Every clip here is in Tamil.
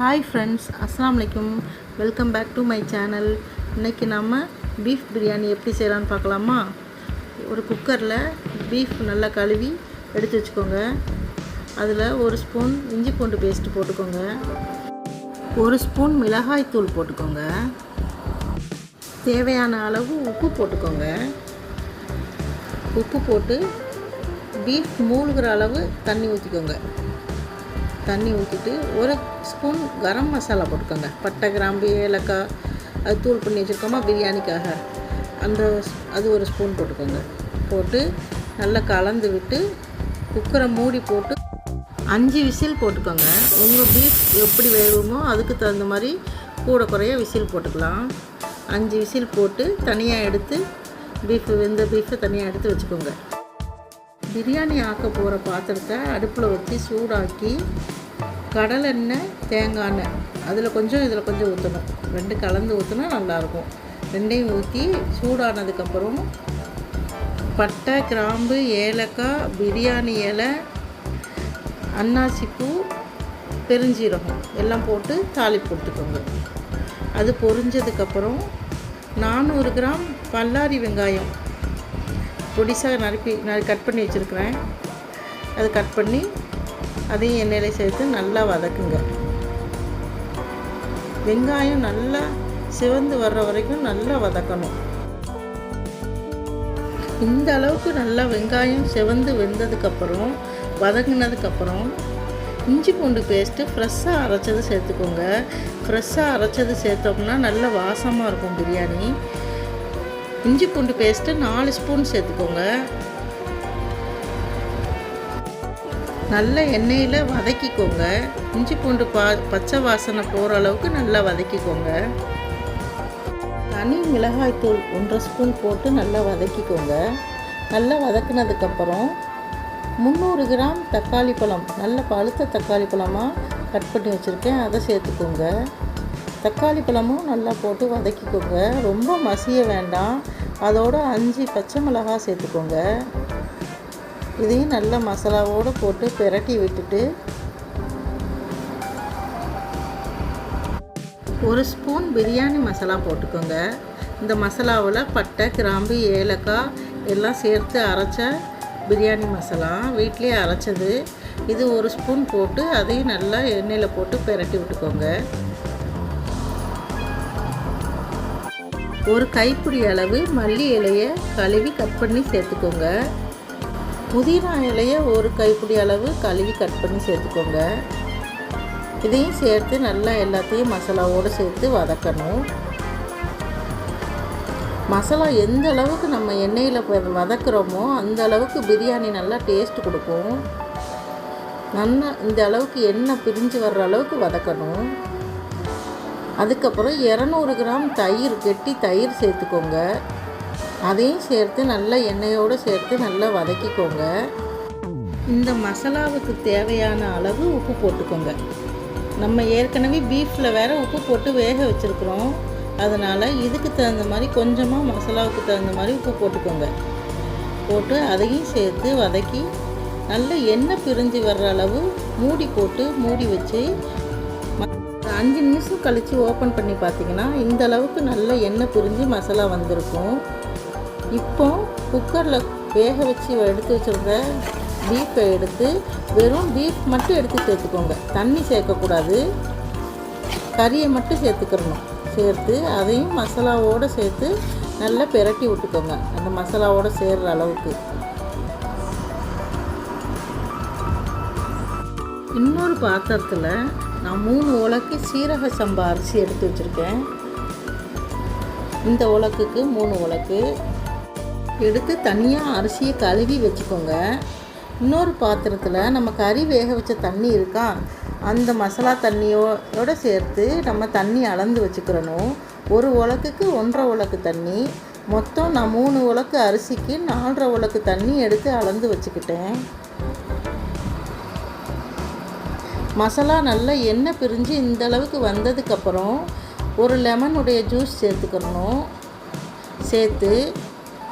ஹாய் ஃப்ரெண்ட்ஸ் அஸ்லாம் வலைக்கும் welcome back to my channel இன்றைக்கி நம்ம பீஃப் பிரியாணி எப்படி செய்யலான்னு பார்க்கலாமா? ஒரு குக்கரில் பீஃப் நல்லா கழுவி எடுத்து வச்சுக்கோங்க. அதில் ஒரு ஸ்பூன் இஞ்சி பூண்டு பேஸ்ட்டு போட்டுக்கோங்க. ஒரு ஸ்பூன் மிளகாய் தூள் போட்டுக்கோங்க. தேவையான அளவு உப்பு போட்டுக்கோங்க. உப்பு போட்டு பீஃப் மூழ்கிற அளவு தண்ணி ஊற்றிக்கோங்க தண்ணி ஊற்றிட்டு ஒரு ஸ்பூன் கரம் மசாலா போட்டுக்கோங்க. பட்டை கிராம்பு ஏலக்காய் அது தூள் பண்ணி வச்சுருக்கோமா பிரியாணிக்காக. அந்த அது ஒரு ஸ்பூன் போட்டுக்கோங்க. போட்டு நல்லா கலந்து விட்டு குக்கரை மூடி போட்டு அஞ்சு விசில் போட்டுக்கோங்க. உங்கள் பீஃப் எப்படி வேணுமோ அதுக்கு தகுந்த மாதிரி கூட குறைய விசில் போட்டுக்கலாம். அஞ்சு விசில் போட்டு தனியாக எடுத்து பீஃப் வெந்த பீஃபை தனியாக எடுத்து வச்சுக்கோங்க. பிரியாணி ஆக்க போகிற பாத்திரத்தை அடுப்பில் வச்சு சூடாக்கி கடலெண்ணெய் தேங்காய் எண்ணெய். அதில் கொஞ்சம் இதில் கொஞ்சம் ஊற்றணும் ரெண்டு கலந்து ஊற்றினா நல்லாயிருக்கும். ரெண்டையும் ஊற்றி சூடானதுக்கப்புறம் பட்டை கிராம்பு ஏலக்காய் பிரியாணி இலை அன்னாசிப்பூ பெருஞ்சீரகம் எல்லாம் போட்டு தாளி போட்டுக்கோங்க அது பொரிஞ்சதுக்கப்புறம் நானூறு கிராம் பல்லாரி வெங்காயம் பொடிசாக நறுக்கி நறு கட் பண்ணி வச்சுருக்கிறேன். அதை கட் பண்ணி அதையும் எண்ணெயில் சேர்த்து நல்லா வதக்குங்க. வெங்காயம் நல்லா சிவந்து வர்ற வரைக்கும் நல்லா வதக்கணும். இந்த அளவுக்கு நல்லா வெங்காயம் சிவந்து வெந்ததுக்கப்புறம் வதங்கினதுக்கப்புறம் இஞ்சி பூண்டு பேஸ்ட்டு ஃப்ரெஷ்ஷாக அரைச்சது சேர்த்துக்கோங்க. ஃப்ரெஷ்ஷாக அரைச்சது சேர்த்தோம்னா நல்ல வாசமாக இருக்கும் பிரியாணி. இஞ்சி பூண்டு பேஸ்ட்டு நாலு ஸ்பூன் சேர்த்துக்கோங்க. நல்ல எண்ணெயில் வதக்கிக்கோங்க. இஞ்சி பூண்டு பா பச்சை வாசனை போகிற அளவுக்கு நல்லா வதக்கிக்கோங்க. தனி மிளகாய்த்தூள் ஒன்றரை ஸ்பூன் போட்டு நல்லா வதக்கிக்கோங்க. நல்லா வதக்குனதுக்கப்புறம் முந்நூறு கிராம் தக்காளி பழம் நல்ல பழுத்த தக்காளி பழமாக கட் பண்ணி வச்சுருக்கேன். அதை சேர்த்துக்கோங்க. தக்காளி பழமும் நல்லா போட்டு வதக்கிக்கோங்க ரொம்ப மசிய வேண்டாம். அதோட அஞ்சு பச்சை மிளகாய் சேர்த்துக்கோங்க. இதையும் நல்ல மசாலாவோடு போட்டு பிரட்டி விட்டுட்டு ஒரு ஸ்பூன் பிரியாணி மசாலா போட்டுக்கோங்க. இந்த மசாலாவில் பட்டை கிராம்பு ஏலக்காய் எல்லாம் சேர்த்து அரைச்ச பிரியாணி மசாலா வீட்டிலே அரைச்சது. இது ஒரு ஸ்பூன் போட்டு அதையும் நல்லா எண்ணெயில் போட்டு பிரட்டி விட்டுக்கோங்க. ஒரு கைப்பிடி அளவு மல்லி இலையை கழுவி கட் பண்ணி சேர்த்துக்கோங்க. புதினா இலையை ஒரு கைப்பிடி அளவு கழுவி கட் பண்ணி சேர்த்துக்கோங்க. இதையும் சேர்த்து நல்லா எல்லாத்தையும் மசாலாவோடு சேர்த்து வதக்கணும். மசாலா எந்த அளவுக்கு நம்ம எண்ணெயில் வதக்குறோமோ அந்த அளவுக்கு பிரியாணி நல்லா டேஸ்ட் கொடுக்கும். நல்லா இந்த அளவுக்கு எண்ணெய் பிரிஞ்சு வர்ற அளவுக்கு வதக்கணும். அதுக்கப்புறம் இரநூறு கிராம் தயிர் கெட்டி தயிர் சேர்த்துக்கோங்க. அதையும் சேர்த்து நல்லா எண்ணெயோடு சேர்த்து நல்லா வதக்கிக்கோங்க. இந்த மசாலாவுக்கு தேவையான அளவு உப்பு போட்டுக்கோங்க. நம்ம ஏற்கனவே பீஃபில் வேற உப்பு போட்டு வேக வச்சுருக்குறோம். அதனால் இதுக்கு தகுந்த மாதிரி கொஞ்சமாக மசாலாவுக்கு தகுந்த மாதிரி உப்பு போட்டுக்கோங்க. போட்டு அதையும் சேர்த்து வதக்கி நல்ல எண்ணெய் பிரிஞ்சு வர்ற அளவு மூடி போட்டு மூடி வச்சு அஞ்சு நிமிஷம் கழித்து ஓப்பன் பண்ணி பார்த்தீங்கன்னா இந்த அளவுக்கு நல்ல எண்ணெய் பிரிஞ்சு மசாலா வந்திருக்கும். இப்போ குக்கரில் வேக வச்சு எடுத்து வச்சுருந்த பீஃபை எடுத்து வெறும் பீஃப் மட்டும் எடுத்து சேர்த்துக்கோங்க. தண்ணி சேர்க்கக்கூடாது. கறியை மட்டும் சேர்த்துக்கிறணும். சேர்த்து அதையும் மசாலாவோடு சேர்த்து நல்லா பிரட்டி விட்டுக்கோங்க. அந்த மசாலாவோடு சேர்கிற அளவுக்கு. இன்னொரு பாத்திரத்தில் நான் மூணு உலக்கு சீரக சம்பா அரிசி எடுத்து வச்சுருக்கேன். இந்த உலக்குக்கு மூணு உலக்கு எடுத்து தனியாக அரிசியை கழுவி வச்சுக்கோங்க. இன்னொரு பாத்திரத்தில் நம்ம கறி வேக வச்ச தண்ணி இருக்கா அந்த மசாலா தண்ணியோட சேர்த்து நம்ம தண்ணி அளந்து வச்சுக்கிறணும். ஒரு உலக்குக்கு ஒன்றரை உலக்கு தண்ணி. மொத்தம் நான் மூணு உலக்கு அரிசிக்கு நாலரை உலக்கு தண்ணி எடுத்து அளந்து வச்சுக்கிட்டேன். மசாலா நல்லா எண்ணெய் பிரிஞ்சு இந்த அளவுக்கு வந்ததுக்கப்புறம் ஒரு லெமனுடைய ஜூஸ் சேர்த்துக்கணும். சேர்த்து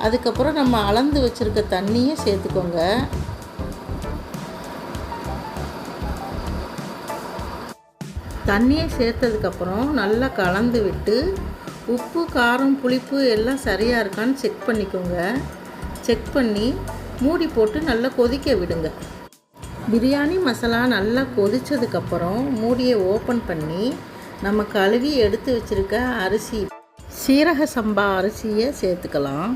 அதுக்கப்புறம் நம்ம அளந்து வச்சுருக்க தண்ணியை சேர்த்துக்கோங்க. தண்ணியை சேர்த்ததுக்கப்புறம் நல்லா கலந்து விட்டு உப்பு காரம் புளிப்பு எல்லாம் சரியாக இருக்கான்னு செக் பண்ணிக்கோங்க. செக் பண்ணி மூடி போட்டு நல்லா கொதிக்க விடுங்க. பிரியாணி மசாலா நல்லா கொதித்ததுக்கப்புறம் மூடியை ஓப்பன் பண்ணி நம்ம கழுவி எடுத்து வச்சுருக்க அரிசி சீரக சம்பா அரிசியை சேர்த்துக்கலாம்.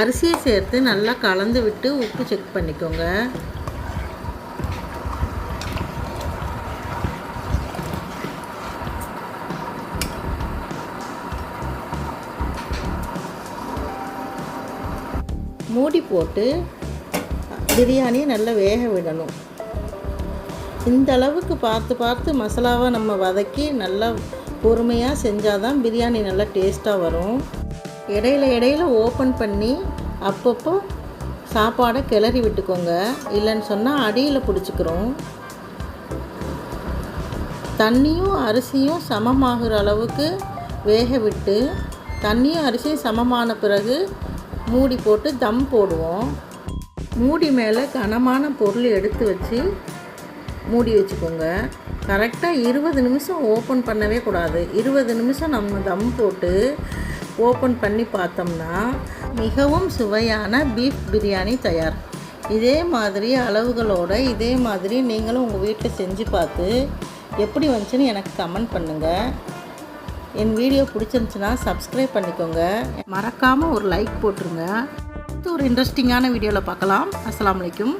அரிசியை சேர்த்து நல்லா கலந்து விட்டு உப்பு செக் பண்ணிக்கோங்க. மூடி போட்டு பிரியாணி நல்லா வேக விடணும். இந்த அளவுக்கு பார்த்து பார்த்து மசாலாவை நம்ம வதக்கி நல்லா பொறுமையாக செஞ்சால் தான் பிரியாணி நல்லா டேஸ்ட்டாக வரும். இடையில இடையில ஓப்பன் பண்ணி அப்பப்போ சாப்பாடை கிளறி விட்டுக்கோங்க. இல்லைன்னு சொன்னால் அடியில் பிடிச்சிக்கிறோம். தண்ணியும் அரிசியும் சமமாகிற அளவுக்கு வேக விட்டு தண்ணியும் அரிசியும் சமமான பிறகு மூடி போட்டு தம் போடுவோம். மூடி மேலே கனமான பொருள் எடுத்து வச்சு மூடி வச்சுக்கோங்க. கரெக்டாக இருபது நிமிஷம் ஓப்பன் பண்ணவே கூடாது. இருபது நிமிஷம் நம்ம தம் போட்டு ஓப்பன் பண்ணி பார்த்தோம்னா மிகவும் சுவையான பீஃப் பிரியாணி தயார். இதே மாதிரி அளவுகளோடு இதே மாதிரி நீங்களும் உங்கள் வீட்டில் செஞ்சு பார்த்து எப்படி வந்துச்சுன்னு எனக்கு கமெண்ட் பண்ணுங்கள் என் வீடியோ பிடிச்சிருந்துச்சுன்னா சப்ஸ்கிரைப் பண்ணிக்கோங்க. மறக்காமல் ஒரு லைக் போட்டுருங்க. அடுத்து ஒரு இன்ட்ரெஸ்டிங்கான வீடியோவில் பார்க்கலாம். அஸ்லாம் வலைக்கும்